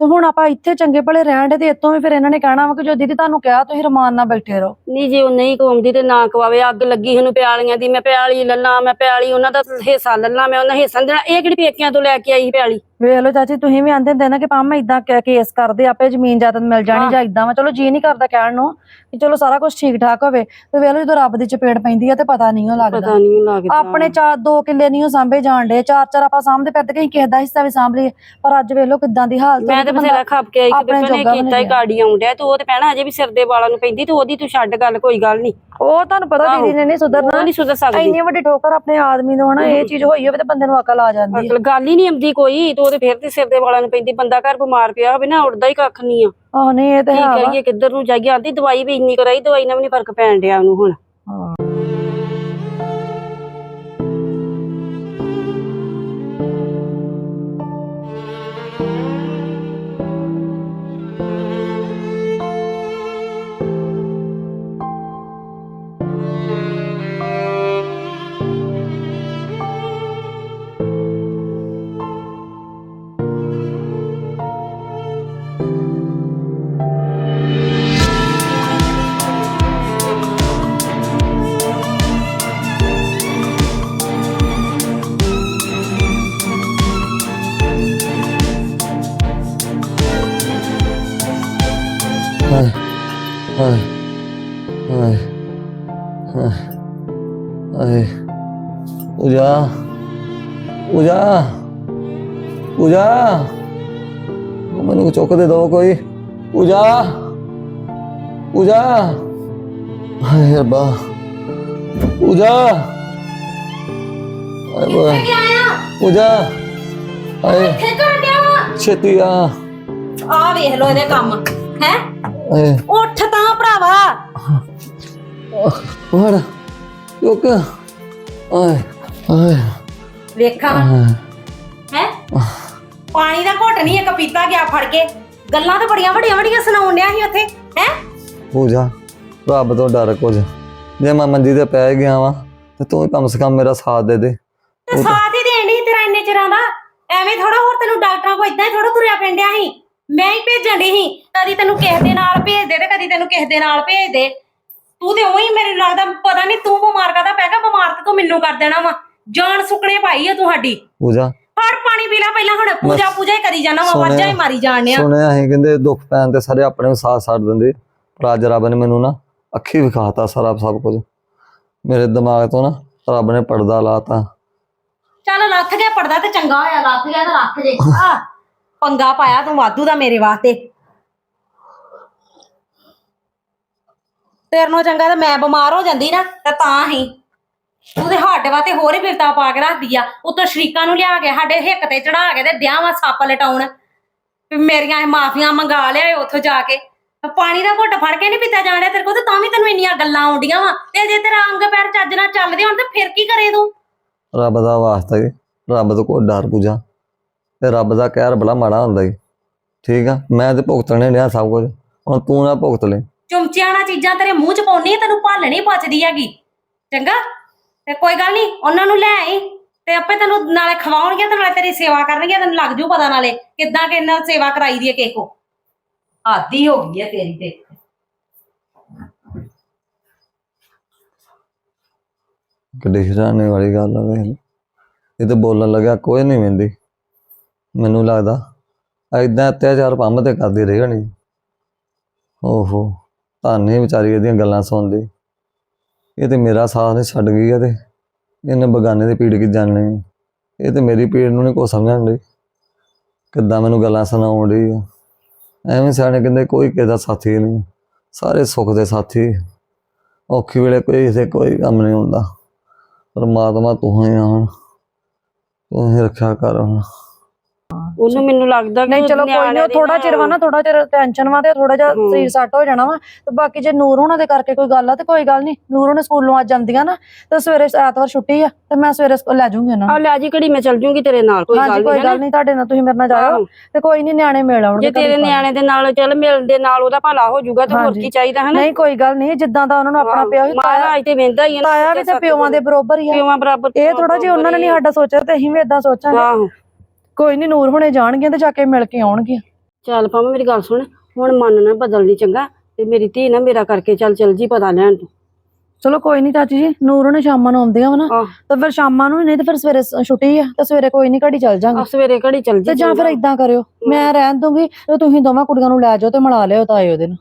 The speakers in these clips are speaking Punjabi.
ਹੁਣ ਆਪਾਂ ਇੱਥੇ ਚੰਗੇ ਭਲੇ ਰਹਿਣ ਦੇ ਤੇ ਇਤੋਂ ਵੀ ਫਿਰ ਇਹਨਾਂ ਨੇ ਕਹਿਣਾ ਵਾ ਕਿ ਜੋ ਦੀਦੀ ਤੁਹਾਨੂੰ ਕਿਹਾ ਤੁਸੀਂ ਰਮਾਨ ਨਾਲ ਬੈਠੇ ਰਹੋ। ਨਹੀਂ ਜੇ ਉਹ ਨਹੀਂ ਕਵਾਉਂਦੀ ਤੇ ਨਾ ਕਵਾਵੇ। ਅੱਗ ਲੱਗੀ ਉਹਨੂੰ ਪਿਆਲੀਆਂ ਦੀ ਮੈਂ ਪਿਆਲੀ ਲੱਲਾ ਮੈਂ ਪਿਆਲੀ ਉਹਨਾਂ ਦਾ ਹਿੱਸਾ ਲੱਲਾ ਮੈਂ ਉਹਨਾਂ ਹਿੱਸਾ ਦੇਣਾ। ਇਹ ਕਿਹੜੀ ਪੇਕਿਆਂ ਤੋਂ ਲੈ ਕੇ ਆਈ ਪਿਆਲੀ? ਵੇਖ ਲਓ ਚਾਚੀ ਤੁਸੀਂ ਵੀ ਆਂਦੇ ਹੁੰਦੇ ਨਾ ਕਿ ਪਾਮਾ ਇਦਾਂ ਕੇਸ ਕਰਦੇ ਆਪੇ ਜ਼ਮੀਨ ਜਾਇਦਾਦ ਮਿਲ ਜਾਣੀ। ਜਾਂ ਇਦਾਂ ਵਾ ਚਲੋ ਜੀ ਨਹੀਂ ਕਰਦਾ ਕਹਿਣ ਨੂੰ ਕਿ ਚਲੋ ਸਾਰਾ ਕੁਝ ਠੀਕ ਠਾਕ ਹੋਵੇ। ਤੇ ਵੇਖ ਲਓ ਜਦੋਂ ਰੱਬ ਦੀ ਚਪੇੜ ਪੈਂਦੀ ਆ ਤੇ ਪਤਾ ਨਹੀਂ ਉਹ ਲੱਗਦਾ। ਪਤਾ ਨਹੀਂ ਲੱਗਦਾ। ਆਪਣੇ ਚਾਰ ਦੋ ਕਿੱਲੇ ਨਹੀਂ ਉਹ ਸਾਂਭੇ ਜਾਣ ਡੇ ਚਾਰ ਚਾਰ ਆਪਾਂ ਸਾਂਭਦੇ ਫਿਰਦੇ ਕਹੀਂ ਕਿਸੇ ਦਾ ਹਿੱਸਾ ਵੀ ਸਾਂਭ ਲਈਏ। ਪਰ ਅੱਜ ਵੇਖ ਲਓ ਕਿਦਾਂ ਦੀ ਹਾਲਤ ਮੈਂ ਤੇ ਬਥੇਰਾ ਖੱਪ ਕੇ ਆਈ ਕਿ ਆਪਣੇ ਬੇਬੇ ਨੇ ਜੋਗਾ ਵੀ ਕੀਤਾ ਹੀ ਗਾੜੀ ਆਉਂਦਿਆ ਤੇ ਉਹ ਤੇ ਕਹਿਣਾ ਅਜੇ ਵੀ ਸਿਰ ਦੇ ਵਾਲਾਂ ਨੂੰ ਪੈਂਦੀ ਤੇ ਉਹਦੀ ਤੂੰ ਛੱਡ ਗੱਲ ਕੋਈ ਗੱਲ ਨਹੀਂ ਉਹ ਤੁਹਾਨੂੰ ਪਤਾ। ਦੀਦੀ ਨੇ ਨਹੀਂ ਸੁਧਰਨਾ। ਨਹੀਂ ਸੁਧਰ ਸਕਦੀ। ਇੰਨੀ ਵੱਡੀ ਠੋਕਰ ਆਪਣੇ ਆਦਮੀ ਨੂੰ ਹਨਾ ਇਹ ਚੀਜ਼ ਹੋਈ ਹੋਵੇ ਤੇ ਬੰਦੇ ਨੂੰ ਅਕਲ ਆ ਜਾਂਦੀ। ਅਕਲ ਗੱਲ ਹੀ ਨਹੀਂ ਆਉਂਦੀ ਕੋਈ ਤੇ ਉਹਦੇ ਫਿਰ ਤੇ ਸਿਰ ਦੇ ਵਾਲਾਂ ਨੂੰ ਪੈਂਦੀ ਬੰਦਾ ਘਰ ਬਿਮਾਰ ਪਿਆ ਹੋਵੇ ਨਾ ਉੱਡਦਾ ਹੀ ਕੱਖ ਨਹੀਂ ਆ। ਆਹ ਨਹੀਂ ਇਹ ਤੇ ਕੀ। ਕਰੀਏ ਕਿੱਧਰ ਨੂੰ ਜਾਈਏ ਆਂਦੀ ਦਵਾਈ ਵੀ ਇੰਨੀ ਕਰਾਈ ਦਵਾਈ ਨਾਲ ਵੀ ਨਹੀਂ ਫ਼ਰਕ ਪੈਣ ਡਿਆ ਉਹਨੂੰ ਹੁਣ। ਹਾਂ। ਪੂਜਾ। ਮੈਨੂੰ ਚੁੱਕ ਦੇ ਦੋ ਕੋਈ। ਪੂਜਾ। ਪੂਜਾ। ਹਾਏ ਰੱਬਾ। ਪੂਜਾ। ਹਾਏ ਬਾ ਪੂਜਾ। ਹਾਏ। ਕਰਨ ਡਿਆ ਵਾ? ਛੇਤੀ ਆ। ਆ ਵੇਖ ਲੋ ਇਹਦੇ ਕੰਮ ਹੈ? ਹਾਏ। ਉੱਠ ਤਾਂ ਭਰਾਵਾ। ਵੜ ਚੁੱਕ। ਆਏ ਆਏ ਵੇਖਾਂ। ਹੈ? ਪਾਣੀ ਦਾ ਘੁੱਟ ਨਹੀਂ ਇੱਕ ਪੀਤਾ ਗਿਆ ਫੜ ਕੇ। ਗੱਲਾਂ ਤਾਂ ਬੜੀਆਂ ਵੱਡੀਆਂ ਵੱਡੀਆਂ ਸੁਣਾਉਣ ਡਿਆ ਸੀ ਉੱਥੇ ਹੈ? ਪੂਜਾ ਰੱਬ ਤੋਂ ਡਰ ਕੁਝ। ਜੇ ਮੈਂ ਮੰਜੀ ਤੇ ਪੈ ਗਿਆ ਵਾਂ ਤੇ ਤੂੰ ਹੀ ਕਮ ਸੇ ਕਮ ਮੇਰਾ ਸਾਥ ਦੇ ਦੇ। ਤੇ ਸਾਥ ਹੀ ਦੇਣ ਡਈ ਤੇਰਾ ਇੰਨੇ ਚਿਰਾਂ ਦਾ? ਐਵੇਂ ਥੋੜਾ ਹੋਰ ਤੈਨੂੰ ਡਾਕਟਰਾਂ ਕੋਲ ਇਦਾਂ ਹੀ ਥੋੜਾ ਤੁਰਿਆ ਪੈਂਦਿਆ ਸੀ। ਮੈਂ ਹੀ ਭੇਜਣ ਡਈ ਸੀ ਕਦੀ ਤੈਨੂੰ ਕਿਸੇ ਦੇ ਨਾਲ ਭੇਜ ਦੇ ਤੇ ਕਦੀ ਤੈਨੂੰ ਕਿਸੇ ਦੇ ਨਾਲ ਭੇਜ ਦੇ ਤੂੰ ਤੇ ਉਹੀ ਮੈਨੂੰ ਲੱਗਦਾ ਪਤਾ ਨਹੀਂ ਤੂੰ ਬਿਮਾਰ ਕਾਦਾ ਪੈ ਗਿਆ ਬਿਮਾਰ ਤੇ ਤੂੰ ਮੈਨੂੰ ਕਰ ਦੇਣਾ ਵਾ। ਜਾਨ ਸੁੱਕਣੇ ਪਾਈ ਆ ਤੁਹਾਡੀ ਪੂਜਾ ਫੜ ਪਾਣੀ ਪੀ ਲੈ ਪਹਿਲਾਂ ਹੁਣ ਪੂਜਾ ਪੂਜਾ ਹੀ ਕਰੀ ਜਾਣਾ ਵਾ ਵਾਜਾਂ ਹੀ ਮਾਰੀ ਜਾਣਿਆ ਸੁਣਿਆ ਅਸੀਂ ਕਹਿੰਦੇ ਦੁੱਖ ਪੈਣ ਤੇ ਸਾਰੇ ਆਪਣੇ ਨੂੰ ਸਾਥ ਛੱਡ ਦਿੰਦੇ। ਪਰ ਅੱਜ ਰੱਬ ਨੇ ਮੈਨੂੰ ਨਾ ਅੱਖੀ ਵਿਖਾਤਾ ਸਾਰਾ ਸਭ ਕੁਝ। ਮੇਰੇ ਦਿਮਾਗ ਤੋਂ ਨਾ ਰੱਬ ਨੇ ਪਰਦਾ ਲਾਤਾ। ਚੱਲ ਲੱਥ ਗਿਆ ਪੜਦਾ ਤੇ ਚੰਗਾ ਹੋਇਆ ਲੱਥ ਗਿਆ ਤਾਂ ਲੱਥ ਜੇ। ਆ ਪੰਗਾ ਪਾਇਆ ਤੂੰ ਵਾਧੂ ਦਾ ਮੇਰੇ ਵਾਸਤੇ। ਤੇਰੇ ਨਾਲੋਂ ਚੰਗਾ ਤਾਂ ਮੈਂ ਬਿਮਾਰ ਹੋ ਜਾਂਦੀ ਨਾ ਤੇ ਤਾਂ ਹੀ। ਤੂੰ ਤੇ ਸਾਡੇ ਵਾਸਤੇ ਹੋਰ ਹੀ ਬਿਰਤਾ ਪਾ ਕੇ ਰੱਖਦੀ ਆ। ਉਤੋਂ ਸ਼ਰੀਕਾਂ ਨੂੰ ਲਿਆ ਕੇ ਸਾਡੇ ਹਿੱਕ ਤੇ ਚੜਾ ਕੇ ਤੇ ਦਿਆਂ ਵਾ ਸੱਪ ਲਟਾਉਣ। ਵੀ ਮੇਰੀਆਂ ਇਹ ਮਾਫੀਆਂ ਮੰਗਾ ਲਿਆਏ ਉੱਥੋਂ ਜਾ ਕੇ। ਪਾਣੀ ਦਾ ਘੁੱਟ ਫੜ ਕੇ ਨਹੀਂ ਪੀਤਾ ਜਾਣ ਡਿਆ ਤੇਰੇ ਕੋਲ ਤੇ ਤਾਂ ਵੀ ਤੈਨੂੰ ਇੰਨੀਆਂ ਗੱਲਾਂ ਆਉਂਦੀਆਂ ਵਾ। ਤੇ ਜੇ ਤੇਰਾ ਅੰਗ ਪੈਰ ਚੱਜ ਨਾਲ ਚੱਲਦੇ ਹੋਣ ਤੇ ਫਿਰ ਕੀ ਕਰੇ ਤੂੰ? ਰੱਬ ਦਾ ਵਾਸਤਾ ਈ ਰੱਬ ਤੋਂ ਕੋਈ ਡਰ ਪੂਜਾ ਤੇ ਰੱਬ ਦਾ ਕਹਿਰ ਬੜਾ ਮਾੜਾ ਹੁੰਦਾ ਈ ਠੀਕ ਆ? ਮੈਂ ਤੇ ਭੁਗਤਣੇ ਡਿਆ ਸਭ ਕੁਝ। ਹੁਣ ਤੂੰ ਨਾ ਭੁਗਤ ਲੈ। ਚੁੰਮਚਿਆਂ ਨਾਲ ਚੀਜ਼ਾਂ ਤੇਰੇ ਮੂੰਹ ਚ ਪਾਉਣੀ ਤੈਨੂੰ ਭਾਲਣੀ ਪਚਦੀ ਹੈਗੀ। ਚੰਗਾ? ਤੇ ਕੋਈ ਗੱਲ ਨਹੀਂ ਉਹਨਾਂ ਨੂੰ ਲੈ ਆਈ ਤੇ ਆਪੇ ਤੈਨੂੰ ਨਾਲੇ ਖਵਾਉਣਗੇ ਤੇ ਨਾਲੇ ਤੇਰੀ ਸੇਵਾ ਕਰਨਗੇ ਤੈਨੂੰ ਲੱਗ ਜੂ ਪਤਾ ਨਾਲੇ ਕਿੱਦਾਂ ਕਿ ਇਹਨਾਂ ਸੇਵਾ ਕਰਾਈ ਦੀ ਹੈ ਕਿਸੇ ਕੋ। ਆਦੀ ਹੋ ਗਈ ਹੈ ਤੇਰੀ ਤੇ। ਕਿੱਡੀ ਹੈਰਾਨੀ ਵਾਲੀ ਗੱਲ ਆ ਵੇਖ। ਇਹ ਤੇ ਬੋਲਣ ਲੱਗਾ ਕੋਈ ਨਹੀਂ ਮਿਲਦੀ ਮੈਨੂੰ ਲੱਗਦਾ ਐਦਾਂ ਅਤਿਆਚਾਰ ਪੰਮ ਤੇ ਕਰਦੀ ਰਹੀ ਹਣੀ ਓਹੋ ਧਾਨੀ ਵਿਚਾਰੀ ਇਹਦੀਆਂ ਗੱਲਾਂ ਸੁਣਦੀ। ਇਹ ਤੇ ਮੇਰਾ ਸਾਥ ਛੱਡ ਗਈ ਆ ਤੇ ਇਹਨੇ ਬਗਾਨੇ ਦੀ ਪੀੜ ਕੀ ਜਾਣਨੀ ਇਹ ਤੇ ਮੇਰੀ ਪੀੜ ਨੂੰ ਨਹੀਂ ਕੋ ਸਮਝਣ ਡਈ। ਕਿੱਦਾਂ ਮੈਨੂੰ ਗੱਲਾਂ ਸੁਣਾਉਣ ਡਈ ਐਵੇਂ ਸਿਆਣੇ ਕਹਿੰਦੇ ਕੋਈ ਕਿਸੇ ਦਾ ਸਾਥੀ ਨਹੀਂ। ਸਾਰੇ ਸੁੱਖ ਦੇ ਸਾਥੀ। ਔਖੀ ਵੇਲੇ ਕੋਈ ਇਸੇ ਕੋਈ ਕੰਮ ਨਹੀਂ ਹੁੰਦਾ। ਪਰਮਾਤਮਾ ਤੂੰ ਹੀ ਆ ਹੁਣ। ਤੂੰ ਹੀ ਰੱਖਿਆ ਕਰ ਹੁਣ। ਉਹਨੂੰ ਮੈਨੂੰ ਲੱਗਦਾ ਕਿ ਨਹੀਂ ਚਲੋ ਕੋਈ ਨਹੀਂ ਥੋੜਾ ਚਿਰ ਵਾ ਨਾ ਥੋੜਾ ਚਿਰ ਟੈਨਸ਼ਨ ਵਾ ਤੇ ਥੋੜਾ ਜਿਹਾ। ਸਰੀਰ ਸੈੱਟ ਹੋ ਜਾਣਾ ਵਾ। ਤੇ ਬਾਕੀ ਜੇ ਨੂਰ ਹੋਣਾ ਦੇ ਕਰਕੇ ਕੋਈ ਗੱਲ ਆ ਤੇ ਕੋਈ ਗੱਲ ਨਹੀਂ ਨੂਰ ਹੋਣੇ ਸਕੂਲੋਂ ਅੱਜ ਆਉਂਦੀਆਂ ਨਾ ਤੇ ਸਵੇਰੇ ਐਤਵਾਰ ਛੁੱਟੀ ਆ ਤੇ ਮੈਂ ਸਵੇਰੇ ਸਕੂਲ ਲੈ ਜਾਊਂਗੀ ਉਹਨਾਂ ਆ ਲੈ ਜੀ ਘੜੀ ਮੈਂ ਚੱਲ ਜੂੰਗੀ ਤੇਰੇ ਨਾਲ ਕੋਈ ਗੱਲ ਕੋਈ ਨਹੀਂ ਗੱਲ ਨਹੀਂ ਤੁਹਾਡੇ ਨਾਲ ਤੁਸੀਂ ਮੇਰੇ ਨਾਲ ਆਹੋ। ਤੇ ਕੋਈ ਨਹੀਂ ਨਿਆਣੇ ਮਿਲ ਆਉਣਗੇ ਜੇ ਤੇਰੇ ਨਿਆਣੇ ਦੇ ਨਾਲ ਚੱਲ ਮਿਲਦੇ ਨਾਲ ਉਹਦਾ ਭਲਾ ਹੋ ਜਾਊਗਾ ਤੇ ਹੋਰ। ਕੀ ਚਾਹੀਦਾ ਹੈ ਨਾ ਨਹੀਂ ਕੋਈ ਗੱਲ ਨਹੀਂ ਜਿੱਦਾਂ ਦਾ ਉਹਨਾਂ ਨੂੰ ਆਪਣਾ ਪਿਓ ਹੀ ਤਾਇਆ ਮਹਾਰਾਜ ਤੇ ਵੇਂਦਾ ਹੀ ਨਾ ਤਾਇਆ ਵੀ ਤੇ ਪਿਓਾਂ ਦੇ ਬਰੋਬਰ ਹੀ ਆ। ਪਿਓਾਂ ਬਰਾਬਰ ਇਹ ਥੋੜਾ ਜਿਹਾ ਉਹਨਾਂ ਨੇ ਨਹੀਂ ਸਾਡਾ ਸੋਚਿਆ ਤੇ ਅਸੀਂ ਵੀ ਇਦਾਂ ਸੋਚਾਂਗੇ। ਕੋਈ ਨਹੀਂ ਨੂਰ ਹੁਣੇ ਜਾਣਗੇ ਤੇ ਜਾ ਕੇ ਮਿਲ ਕੇ ਆਉਣਗੇ ਚੱਲ ਪਾਵਾਂ ਮੇਰੀ ਗੱਲ ਸੁਣ ਹੁਣ ਮਨ ਨਾ ਬਦਲਣੀ ਚੰਗਾ ਤੇ ਮੇਰੀ ਧੀ ਨਾ ਮੇਰਾ ਕਰਕੇ ਚੱਲ ਚੱਲ ਜੀ ਪਤਾ ਲੈਣ ਤੂੰ। ਚਲੋ ਕੋਈ ਨਹੀਂ ਚਾਚੀ ਜੀ ਨੂਰ ਨੇ ਸ਼ਾਮਾਂ ਨੂੰ ਆਉਂਦੀਆਂ ਵਾ ਨਾ ਆਹ। ਤਾਂ ਫਿਰ ਸ਼ਾਮਾਂ ਨੂੰ ਹੀ ਨਹੀਂ ਤੇ ਫਿਰ ਸਵੇਰੇ ਸ- ਛੁੱਟੀ ਆ ਤਾਂ ਸਵੇਰੇ ਕੋਈ ਨਹੀਂ ਘੜੀ ਚੱਲ ਜਾਾਂਗੇ। ਆ ਸਵੇਰੇ ਘੜੀ ਚੱਲ ਜੀ ਤੇ ਜਾਂ ਫਿਰ ਇਦਾਂ ਕਰਿਓ ਮੈਂ ਰਹਿਣ ਦੂੰਗੀ ਤੇ ਤੁਸੀਂ ਦੋਵਾਂ ਕੁੜੀਆਂ ਨੂੰ ਲੈ ਜਾਓ ਤੇ ਮਿਲਾ ਲਿਓ ਤਾਏ ਉਹਦੇ ਨਾਲ।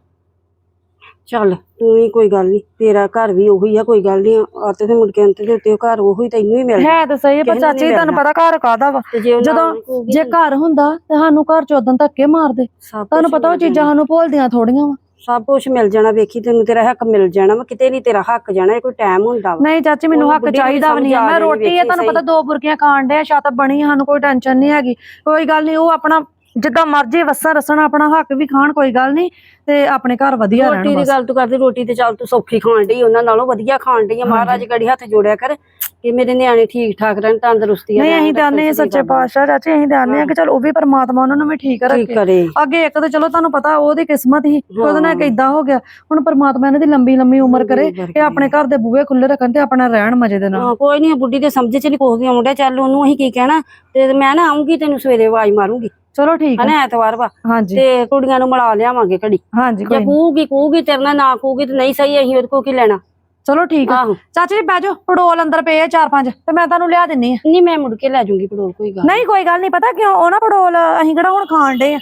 ਚੱਲ ਤੂੰ ਹੀ ਕੋਈ ਗੱਲ ਨਹੀਂ ਤੇਰਾ ਘਰ ਵੀ ਉਹੀ ਆ ਕੋਈ ਗੱਲ ਨਹੀਂ ਆ ਤੇ ਮੁੜ ਕੇ ਅੰਤ ਦੇ ਉੱਤੇ ਉਹ ਘਰ ਉਹੀ ਤੈਨੂੰ ਹੀ ਮਿਲਦਾ ਹੈ ਤਾਂ ਸਹੀ ਆ, ਪਰ ਕਿਸੇ ਨੂੰ ਚਾਚੀ ਤੁਹਾਨੂੰ ਮਿਲਣਾ। ਪਤਾ ਘਰ ਕਾਦਾ ਵਾ? ਤੇ ਜੇ ਜਦੋਂ ਕਹੂਗੀ ਜੇ ਘਰ ਹੁੰਦਾ ਤੇ ਸਾਨੂੰ ਘਰ ਚ ਉਦੋਂ ਧੱਕੇ ਮਾਰਦੇ। ਸਭ ਤੁਹਾਨੂੰ ਪਤਾ ਉਹ ਮਿਲ ਚੀਜ਼ਾਂ ਸਾਨੂੰ ਭੁੱਲਦੀਆਂ ਥੋੜੀਆਂ ਵਾ। ਸਭ ਕੁਝ ਮਿਲ ਜਾਣਾ ਵੇਖੀ ਤੈਨੂੰ ਤੇਰਾ ਹੱਕ ਮਿਲ ਜਾਣਾ ਵਾ ਕਿਤੇ ਨਹੀਂ ਤੇਰਾ ਹੱਕ ਜਾਣਾ ਇਹ ਕੋਈ ਟਾਈਮ ਹੁੰਦਾ ਵਾ। ਨਹੀਂ ਚਾਚੀ ਮੈਨੂੰ ਉਹ ਹੱਕ ਬੁੱਢੀ ਨੂੰ ਚਾਹੀਦਾ ਵੀ ਨਹੀਂ ਆ। ਸਮਝ ਆ ਮੈਂ ਰੋਟੀ ਆ ਵੇਖੀ ਤੁਹਾਨੂੰ ਸਹੀ। ਪਤਾ ਦੋ ਬੁਰਕੀਆਂ ਖਾਣ ਦੇ ਛੱਤ ਬਣੀ ਆ, ਸਾਨੂੰ ਕੋਈ ਟੈਨਸ਼ਨ ਨਹੀਂ ਹੈਗੀ। ਕੋਈ ਗੱਲ ਨਹੀਂ ਉਹ ਆਪਣਾ ਜਿੱਦਾਂ ਮਰਜ਼ੀ ਵਸਣ ਰਸਣ ਆਪਣਾ ਹੱਕ ਵੀ ਖਾਣ ਕੋਈ ਗੱਲ ਨਹੀਂ ਤੇ ਆਪਣੇ ਘਰ ਵਧੀਆ ਰੋਟੀ ਰਹਿਣ ਦੀ ਬਸ। ਗੱਲ ਤੂੰ ਕਰਦੀ ਰੋਟੀ ਤੇ ਚੱਲ ਤੂੰ ਸੌਖੀ ਖਾਣ ਡਈ ਉਹਨਾਂ ਨਾਲੋਂ ਵਧੀਆ ਖਾਣ ਡਈ ਆ। ਮਹਾਰਾਜ ਗੜੀ ਹੱਥ ਜੋੜਿਆ ਕਰ ਕਿ ਮੇਰੇ ਨਿਆਣੇ ਠੀਕ ਠਾਕ ਰਹਿਣ ਤੰਦਰੁਸਤੀ ਨਹੀਂ ਅਸੀਂ ਆਨੇ ਸੱਚੇ ਪਾਤਸ਼ਾਹ ਚਾਚੀ ਅਸੀਂ ਆਨੇ ਆ ਕਿ ਚਲ ਉਹ ਵੀ ਪਰਮਾਤਮਾ ਉਹਨਾਂ ਨੂੰ ਵੀ ਠੀਕ ਰੱਖੇ। ਕਰੇ। ਅੱਗੇ ਇੱਕ ਤਾਂ ਚਲੋ ਤੁਹਾਨੂੰ ਪਤਾ ਉਹਦੀ ਕਿਸਮਤ ਹੀ ਉਹਦੇ ਨਾਲ ਕਿਦਾਂ ਹੋ। ਗਿਆ ਹੁਣ ਪਰਮਾਤਮਾ ਇਹਨਾਂ ਦੀ ਲੰਬੀ ਲੰਬੀ ਉਮਰ ਕਰੇ ਉਮਰ ਇਹ ਆਪਣੇ ਘਰ ਦੇ ਬੂਹੇ ਖੁੱਲੇ ਰੱਖਣ ਤੇ ਆਪਣਾ ਰਹਿਣ ਮਜੇ ਦੇ ਨਾਲ। ਹਾਂ ਕੋਈ ਨਹੀਂ ਬੁੱਢੀ ਦੇ ਸਮਝ ਚ ਨਹੀਂ ਕੁਛ ਵੀ ਆਉਂਦਾ ਚੱਲ ਉਹਨੂੰ ਅਸੀਂ ਕੀ ਕਹਿਣਾ ਤੇ ਮੈਂ ਨਾ ਆਉਂਗੀ ਤੈਨੂੰ ਸਵੇਰੇ ਆਵਾਜ਼ ਮਾਰੂੰਗੀ। ਚਲੋ ਠੀਕ ਹੈ ਹਨਾ ਐਤਵਾਰ ਵਾ। ਹਾਂਜੀ। ਤੇ ਕੁੜੀਆਂ ਨੂੰ ਮਿਲਾ ਲਿਆਵਾਂਗੇ ਘੜੀ। ਹਾਂਜੀ ਜੇ ਕੋਈ ਨੀ। ਕਹੂਗੀ ਕਹੂਗੀ ਤੇਰੇ ਨਾਲ ਨਾ ਕਹੂਗੀ ਤੇ ਨਹੀਂ ਸਹੀ ਅਸੀਂ ਉਹਦੇ ਕੋਲ ਕੀ ਲੈਣਾ? ਚਲੋ ਠੀਕ ਆਹੋ। ਚਾਚੀ ਜੀ ਬਹਿ ਜਾਓ ਪੜੋਲ ਅੰਦਰ ਪਏ ਆ ਚਾਰ ਪੰਜ ਤੇ ਮੈਂ ਤੁਹਾਨੂੰ ਲਿਆ ਦਿੰਨੀ ਆ। ਨਹੀਂ ਮੈਂ ਮੁੜ ਕੇ ਲੈ ਜਾਊਂਗੀ ਪੜੋਲ ਕੋਈ ਗੱਲ ਨਹੀਂ ਕੋਈ ਗੱਲ ਨਹੀਂ ਪਤਾ ਕਿਉਂ ਉਹ ਨਾ ਪੜੋਲ ਅਸੀਂ ਕਿਹੜਾ ਹੁਣ ਖਾਣ ਡੇ ਆ।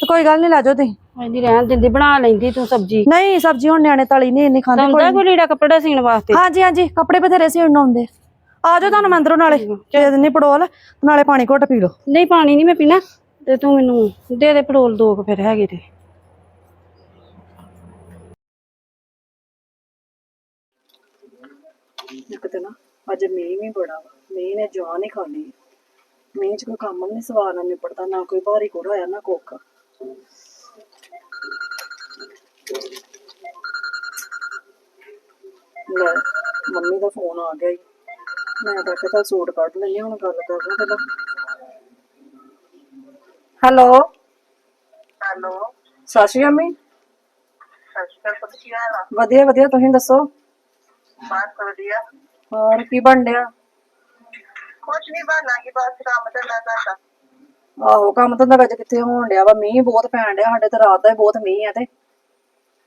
ਤੇ ਕੋਈ ਗੱਲ ਨਹੀਂ ਲੈ ਜਾਓ ਤੁਸੀਂ। ਨਹੀਂ ਰਹਿਣ ਦਿੰਦੀ ਬਣਾ ਲੈਂਦੀ ਤੂੰ ਸਬਜੀ। ਨਹੀਂ ਸਬਜ਼ੀ ਹੁਣ ਨਿਆਣੇ ਤਲੀ ਨਹੀਂ ਇੰਨੀ ਖਾਂਦੇ ਹੁੰਦਾ ਕੋਈ ਲੀੜਾ ਕੱਪੜਾ ਸੀਣ ਵਾਸਤੇ? ਹਾਂਜੀ ਹਾਂਜੀ ਕੱਪੜੇ ਬਥੇਰੇ ਸੀ ਹੁਣ ਆਉਂਦੇ। ਆ ਜਾਓ ਤੁਹਾਨੂੰ ਮੈਂ ਅੰਦਰੋਂ ਨਾਲੇ ਦੇ ਦਿੰਨੀ ਪੜੋਲ ਨਾਲੇ ਪਾਣੀ ਘੁੱਟ ਪੀ ਲਓ। ਨਹੀਂ ਪਾਣੀ ਨਹੀਂ ਮੈਂ ਪੀਣਾ। ਤੇ ਤੂੰ ਮੈਨੂੰ ਦੇ ਦੇ ਪੜੋਲ ਦੋ ਕੁ ਫਿਰ ਹੈਗੇ ਤੇ। ਇੱਕ ਤੇ ਨਾ, ਅੱਜ ਮੀਂਹ ਵੀ ਬੜਾ ਵਾ। ਮੀਂਹ ਨੇ ਜਾਨ ਹੀ ਖਾਲੀ ਮੀਂਹ ਚ ਕੋਈ ਕੰਮ ਨਹੀਂ ਸਵਾਰ ਨਾਲ ਨਿਪੜਦਾ, ਨਾ ਕੋਈ ਭਾਰੀ ਕੋੜਾ ਹੋਇਆ, ਨਾ ਕੋਕਾ ਲੈ, ਮੰਮੀ ਦਾ ਫੋਨ ਆ ਗਿਆ ਈ। ਮੈਂ ਤਾਂ ਕਿਹਾ ਸੂਟ ਕੱਢ ਲੈਣੀ ਹੁਣ ਗੱਲ ਕਰ ਕਰਨਾ ਪਹਿਲਾਂ। ਹੈਲੋ। ਹੈਲੋ। ਸਤਿ ਸ਼੍ਰੀ ਅਕਾਲ ਮੰਮੀ। ਸਤਿ ਸ਼੍ਰੀ ਅਕਾਲ ਪੁੱਤ, ਕੀ ਹਾਲ ਆ? ਵਧੀਆ ਵਧੀਆ ਤੁਸੀਂ ਦੱਸੋ? ਬਸ ਵਧੀਆ। ਹੋਰ ਕੀ ਬਣ ਡਿਆ ਕੁਛ ਨਹੀਂ ਬਣਨਾ ਕਿ ਬਸ ਕੰਮ ਤੇ ਨਾ ਕਰਦਾ। ਆਹੋ ਕੰਮ ਤਾਂ ਵਿੱਚ ਕਿੱਥੇ ਹੋਣ ਡਿਆ ਵਾ ਮੀਂਹ ਬਹੁਤ ਪੈਣ ਡਿਆ ਸਾਡੇ ਤੇ ਰਾਤ ਦਾ ਹੀ ਬਹੁਤ ਮੀਂਹ ਆ ਤੇ।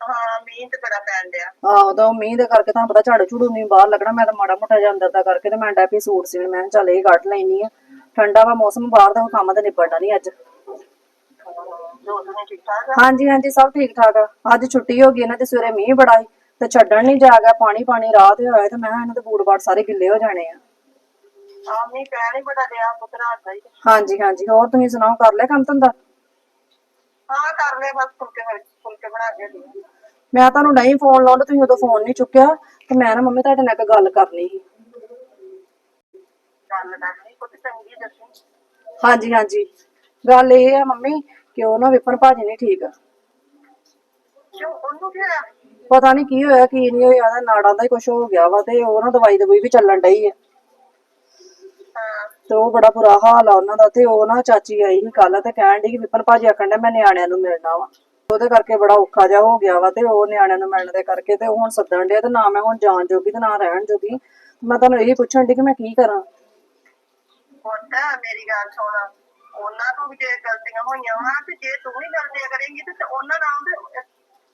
ਹਾਂ ਮੀਂਹ ਤੇ ਬੜਾ ਪੈਣ ਡਿਆ। ਆਹੋ ਤਾਂ ਉਹ ਮੀਂਹ ਦੇ ਕਰਕੇ ਤੁਹਾਨੂੰ ਪਤਾ ਝਾੜੂ ਝੂੜੂ ਨਹੀਂ ਬਾਹਰ ਲੱਗਣਾ ਮੈਂ ਤਾਂ ਮਾੜਾ ਮੋਟਾ ਜਿਹਾ ਅੰਦਰ ਦਾ ਕਰਕੇ ਤੇ ਮੈਂ ਡੈਪੀ ਸੂਟ ਸੀਣ ਮੈਂ ਕਿਹਾ ਚੱਲ ਇਹ ਕੱਢ ਲੈਣੀ ਆ। ਠੰਡਾ ਵਾ ਮੌਸਮ ਬਾਹਰ ਦਾ ਕੰਮ ਤਾਂ ਨਿਬੜਨਾ ਨਹੀਂ ਅੱਜ। ਜੋ ਤੁਸੀਂ ਠੀਕ ਠਾਕ ਆ ਹਾਂਜੀ ਹਾਂਜੀ ਸਭ ਠੀਕ ਠਾਕ ਆ। ਅੱਜ ਛੁੱਟੀ ਹੋ ਗਈ ਇਹਨਾਂ ਦੇ ਸਵੇਰੇ ਮੀਂਹ ਬੜਾ ਸੀ ਤੇ ਛੱਡਣ ਨਹੀਂ ਜਾ ਗਿਆ ਪਾਣੀ ਪਾਣੀ ਰਾਤ ਹੋਇਆ ਤੇ ਮੈਂ ਕਿਹਾ ਇਹਨਾਂ ਦੇ ਬੂਟ ਬਾਟ ਸਾਰੇ ਗਿੱਲੇ ਹੋ ਜਾਣੇ ਆ। ਬੜਾ ਹਾਂਜੀ ਹਾਂਜੀ ਹੋਰ ਤੁਸੀਂ ਸੁਣਾਓ ਕਰ ਲਿਆ ਕੰਮ ਧੰਦਾ? ਹਾਂ ਕਰ ਲੈ ਬਸ ਫੁਲਕੇ ਫੁਲਕੇ ਬਣਾ ਕੇ ਦੇ ਮੈਂ ਤੁਹਾਨੂੰ ਨਹੀਂ ਫੋਨ ਲਾਉਂਦਾ ਤੁਸੀਂ ਉਦੋਂ ਫੋਨ ਨਹੀਂ ਚੁੱਕਿਆ ਤੇ ਮੈਂ ਨਾ ਮੰਮੀ ਤੁਹਾਡੇ ਨਾਲ ਇੱਕ ਗੱਲ ਕਰਨੀ ਸੀ। ਗੱਲ ਕਰਨੀ ਪੁੱਤ ਚੰਗੀ ਦੱਸੀ। ਹਾਂਜੀ ਹਾਂਜੀ। ਗੱਲ ਇਹ ਆ ਮੰਮੀ ਕਿ ਉਹ ਨਾ ਵਿਪਨ ਭਾਜੀ ਨਹੀਂ ਠੀਕ। ਕਿਉਂ? ਉਹਨੂੰ ਕੀ ਹੋਇਆ ਪਤਾ ਨਹੀਂ ਕੀ ਹੋਇਆ ਕੀ ਨਹੀਂ ਹੋਇਆ ਉਹਦਾ ਨਾੜਾਂ ਦਾ ਹੀ ਕੁਝ ਹੋ ਗਿਆ ਵਾ ਤੇ ਉਹ ਨਾ ਦਵਾਈ ਦਵਾਈ ਵੀ ਚੱਲਣ ਡਈ ਆ। ਹਾਂ। ਤੇ ਉਹ ਬੜਾ ਬੁਰਾ ਹਾਲ ਆ ਉਹਨਾਂ ਦਾ ਤੇ ਉਹ ਨਾ ਚਾਚੀ ਆਈ ਸੀ ਕੱਲ ਤੇ ਕਹਿਣ ਡਈ ਕਿ ਵਿਪਨ ਭਾਜੀ ਆਖਣ ਡਿਆ ਮੈਂ ਨਿਆਣਿਆਂ ਨੂੰ ਮਿਲਣਾ ਵਾ। ਉਹਦੇ ਕਰਕੇ ਬੜਾ ਔਖਾ ਜਿਹਾ ਹੋ ਗਿਆ ਵਾ ਤੇ ਉਹ ਨਿਆਣਿਆਂ ਨੂੰ ਮਿਲਣ ਦੇ ਕਰਕੇ ਤੇ ਹੁਣ ਸੱਦਣ ਡਿਆ ਤੇ ਨਾ ਮੈਂ ਹੁਣ ਜਾਣ ਜੋਗੀ ਤੇ ਨਾ ਰਹਿਣ ਜੋਗੀ। ਮੈਂ ਤੁਹਾਨੂੰ ਇਹ ਪੁੱਛਣ ਡਈ ਕਿ ਮੈਂ ਕੀ ਕਰਾਂ? ਪੁੱਤ ਮੇਰੀ ਗੱਲ ਸੁਣ। ਉਹਨਾਂ ਤੋਂ ਵੀ ਜੇ ਗਲਤੀਆਂ ਹੋਈਆਂ ਵਾ ਤੇ ਜੇ ਤੂੰ ਹੀ ਗਲਤੀਆਂ ਕਰੇਂਗੀ ਤੇ ਉਹਨਾਂ ਨਾਲ ਤੇ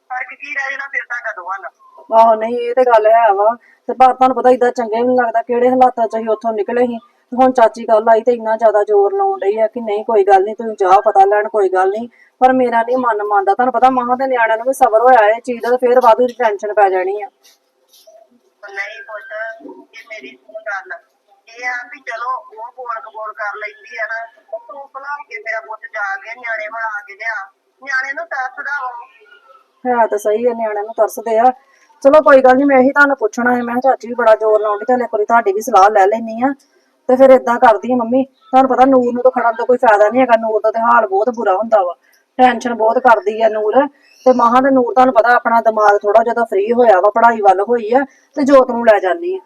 ਫ਼ਰਕ ਕੀ ਰਹਿ ਜਾਣਾ ਫਿਰ ਤੁਹਾਡਾ ਦੋਵਾਂ ਦਾ? ਆਹੋ ਨਹੀਂ ਇਹ ਤੇ ਗੱਲ ਹੈ ਵਾ। ਤੇ ਪਰ ਤੁਹਾਨੂੰ ਪਤਾ ਇਦਾਂ ਚੰਗੇ ਵੀ ਨੀ ਲੱਗਦਾ ਕਿਹੜੇ ਹਾਲਾਤਾਂ ਚ ਅਸੀਂ ਉੱਥੋਂ ਨਿਕਲੇ ਸੀ। ਤੇ ਹੁਣ ਚਾਚੀ ਕੱਲ ਆਈ ਤੇ ਇੰਨਾ ਜ਼ਿਆਦਾ ਜ਼ੋਰ ਲਾਉਣ ਡਈ ਆ ਕਿ ਨਹੀਂ ਕੋਈ ਗੱਲ ਨਹੀਂ ਤੁਸੀਂ ਜਾ ਪਤਾ ਲੈਣ ਕੋਈ ਗੱਲ ਨਹੀਂ। ਪਰ ਮੇਰਾ ਨਹੀਂ ਮਨ ਮੰਨਦਾ। ਤੁਹਾਨੂੰ ਪਤਾ ਮਾਂ ਦੇ ਨਿਆਣਿਆਂ ਨੂੰ ਵੀ ਸਬਰ ਹੋਇਆ ਇਹ ਚੀਜ਼ ਦਾ ਤੇ ਫਿਰ ਵਾਧੂ ਦੀ ਟੈਨਸ਼ਨ ਪੈ ਜਾਣੀ ਆ। ਨਹੀਂ ਪੁੱਤ ਇਹ ਮੇਰੀ ਸੁਣ ਗੱਲ। ਇਹ ਆ ਵੀ ਚਲੋ ਉਹ ਬੋਲ ਕਬੋਲ ਕਰ ਲੈਂਦੀ ਆ ਨਾ ਤੂੰ ਭਲਾ ਕੇ ਮੇਰਾ ਪੁੱਤ ਜਾ ਗਿਆ ਨਿਆਣੇ ਬਣਾ ਕੇ ਲਿਆ। ਨਿਆਣੇ ਨੂੰ ਤਰਸਦਾ ਵਾ ਹੈ ਤਾਂ ਸਹੀ ਹੈ ਨਿਆਣਿਆਂ ਨੂੰ ਤਰਸਦੇ ਆ। ਚਲੋ ਕੋਈ ਗੱਲ ਨਹੀਂ ਮੈਂ ਇਹੀ ਤੁਹਾਨੂੰ ਪੁੱਛਣਾ ਹੈ ਮੈਂ ਚਾਚੀ ਵੀ ਬੜਾ ਜ਼ੋਰ ਲਾਉਂਦੀ, ਚੱਲ ਇੱਕ ਵਾਰੀ ਤੁਹਾਡੀ ਵੀ ਸਲਾਹ ਲੈ ਲੈਣੀ ਆ। ਤੇ ਫਿਰ ਇਦਾਂ ਕਰਦੀ ਆ ਮੰਮੀ, ਤੁਹਾਨੂੰ ਪਤਾ ਨੂਰ ਨੂੰ ਤਾਂ ਖੜਨ ਦਾ ਕੋਈ ਫਾਇਦਾ ਨਹੀਂ ਹੈਗਾ, ਨੂਰ ਦਾ ਤੇ ਹਾਲ ਬਹੁਤ ਬੁਰਾ ਹੁੰਦਾ ਵਾ। ਟੈਨਸ਼ਨ ਬਹੁਤ ਕਰਦੀ ਆ ਨੂਰ। ਤੇ ਮਹਾਂ ਦੇ ਨੂਰ, ਤੁਹਾਨੂੰ ਪਤਾ ਆਪਣਾ ਦਿਮਾਗ ਥੋੜਾ ਜਿਹਾ ਫ੍ਰੀ ਹੋਇਆ ਵਾ, ਪੜ੍ਹਾਈ ਵੱਲ ਹੋਈ ਆ, ਤੇ ਜੋਤ ਨੂੰ ਲੈ ਜਾਂਦੀ ਆ।